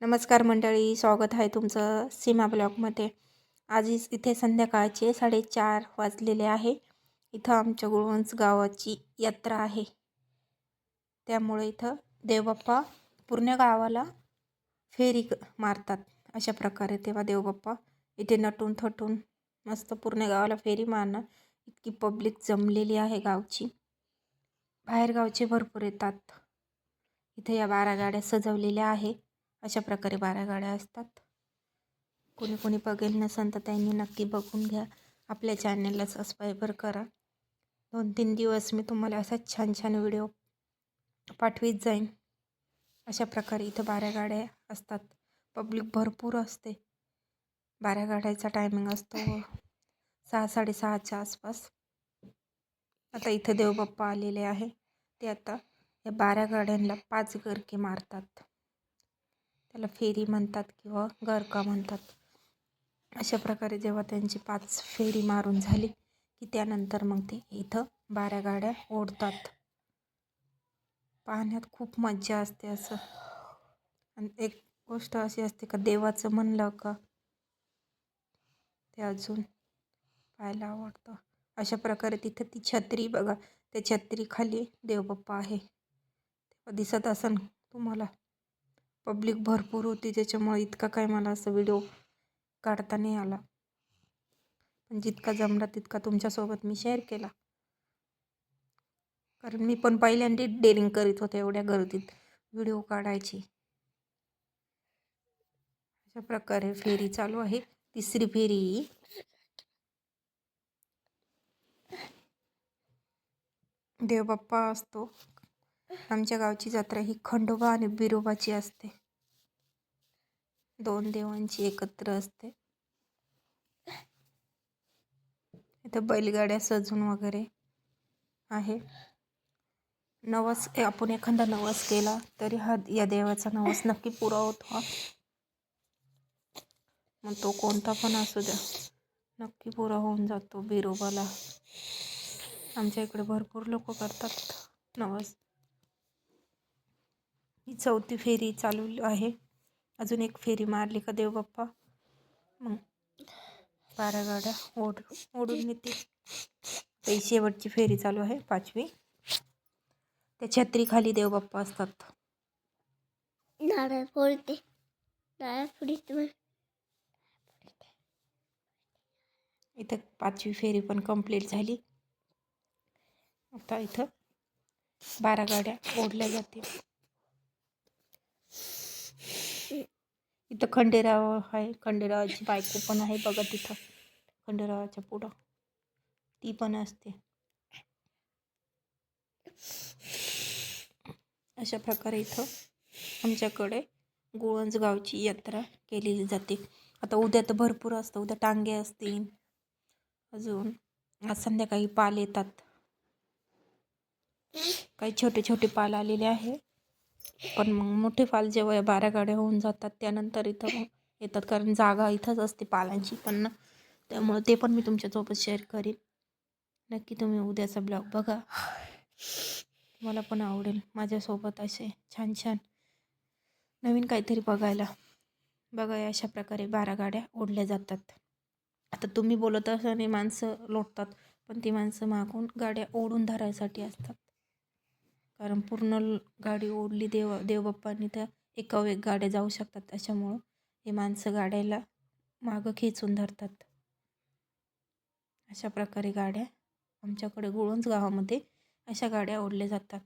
नमस्कार मंडळी स्वागत आहे तुमचं सीमा ब्लॉगमध्ये. आज इथे संध्याकाळचे साडेचार वाजलेले आहे. इथं आमच्या गुळवंच गावाची यात्रा आहे. त्यामुळे इथं देवबाप्पा पूर्ण गावाला फेरी क- मारतात. अशा प्रकारे तेव्हा देवबाप्पा इथे नटून थटून मस्त पूर्ण गावाला फेरी मारणं इतकी पब्लिक जमलेली आहे गावची. बाहेरगावचे भरपूर येतात. इथे या बारा गाड्या सजवलेल्या आहे. अशा प्रकारे बारा गाड्या असतात. कोणी कोणी बघेल नसेल तर त्यांनी नक्की बघून घ्या. आपल्या चॅनलला सबस्क्रायबर करा. दोन तीन दिवस मी तुम्हाला असाच छान छान व्हिडिओ पाठवीत जाईन. अशा प्रकारे इथं बारा गाड्या असतात. पब्लिक भरपूर असते. बारा गाड्याचा टायमिंग असतो. सहा साडेसहाच्या आसपास. आता इथं देवबाप्पा आलेले आहे. ते आता या बारा गाड्यांना पाच गरके मारतात. त्याला फेरी म्हणतात किंवा गरका म्हणतात. अशा प्रकारे जेव्हा त्यांची पाच फेरी मारून झाली की त्यानंतर मग ते इथं बाऱ्या गाड्या ओढतात. पाहण्यात खूप मज्जा असते असं. आणि एक गोष्ट अशी असते का देवाचं म्हणलं का ते अजून पाहायला आवडतं. अशा प्रकारे तिथं ती छत्री बघा त्या छत्रीखाली देवबाप्पा आहे. तेव्हा दिसत असन तुम्हाला. पब्लिक भरपूर होती त्याच्यामुळे इतका काय मला असं व्हिडिओ काढता नाही आला. पण जितका जमला तितका तुमच्यासोबत मी शेअर केला. कारण मी पण पहिल्यांदा डेअरिंग करीत होते एवढ्या गर्दीत व्हिडिओ काढायची. अशा प्रकारे फेरी चालू आहे. तिसरी फेरी. देवबाप्पा असतो. आमच्या गावची जत्रा ही खंडोबा आणि बिरोबाची असते. दोन देवांची एकत्र असते. इथं बैलगाड्या सजून वगैरे आहे. नवस आपण एखादा नवस केला तरी हा या देवाचा नवस नक्की पुरा होतो. हा मग तो कोणता पण असू द्या नक्की पुरा होऊन जातो बिरोबाला. आमच्या इकडे भरपूर लोक करतात नवस. ही चौथी फेरी चालू आहे. अजून एक फेरी मारली का देवबाप्पा मग बारा गाड्या ओढ ओढून नेते शेवटची फेरी चालू आहे पाचवी. त्या छत्रीखाली देवबाप्पा असतात. नारळ फोडते. नारळ फोडीत इथं पाचवी फेरी पण कंप्लीट झाली. आता इथं बारा गाड्या ओढल्या जातील. तिथं खंडेराव आहे. खंडेरावाची बायको पण आहे बघा तिथं. खंडेरावाच्या पुढं. ती पण असते. अशा प्रकारे इथं आमच्याकडे गुळंज गावची यात्रा केलेली जाते. आता उद्या तर भरपूर असतं. उद्या टांगे असतील. अजून आज संध्याकाळी पाल येतात. काही छोटे छोटे पाल आलेले आहे. पण मग मोठे फाल जेव्हा बारा गाड्या होऊन जातात त्यानंतर इथं येतात. कारण जागा इथंच असते पालांची पण ना. त्यामुळं ते पण मी तुमच्यासोबत शेअर करीन. नक्की तुम्ही उद्याचा ब्लॉग बघा. मला पण आवडेल. माझ्यासोबत असे छान छान नवीन काहीतरी बघायला. बघा अशा प्रकारे बारा गाड्या ओढल्या जातात. आता तुम्ही बोलत असताना माणसं लोटतात पण ती माणसं मागून गाड्या ओढून धरायसाठी असतात. कारण पूर्ण गाडी ओढली देव देवबाप्पांनी त्या एकाव एक गाड्या जाऊ शकतात. त्याच्यामुळं हे माणसं गाड्याला मागं खेचून धरतात. अशा प्रकारे गाड्या आमच्याकडे गुळंज गावामध्ये अशा गाड्या ओढल्या जातात.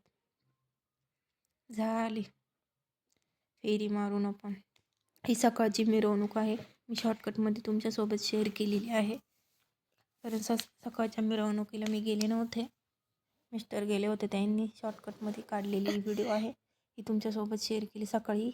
झाली. फेरी मारून आपण. ही सकाळची मिरवणूक आहे. मी शॉर्टकटमध्ये तुमच्यासोबत शेअर केलेली आहे. कारण स सकाळच्या मिरवणुकीला मी गेले नव्हते. मिस्टर गेले होते त्यांनी शॉर्टकटमध्ये काढलेली व्हिडिओ आहे. ही तुमच्यासोबत शेअर केली. सकाळी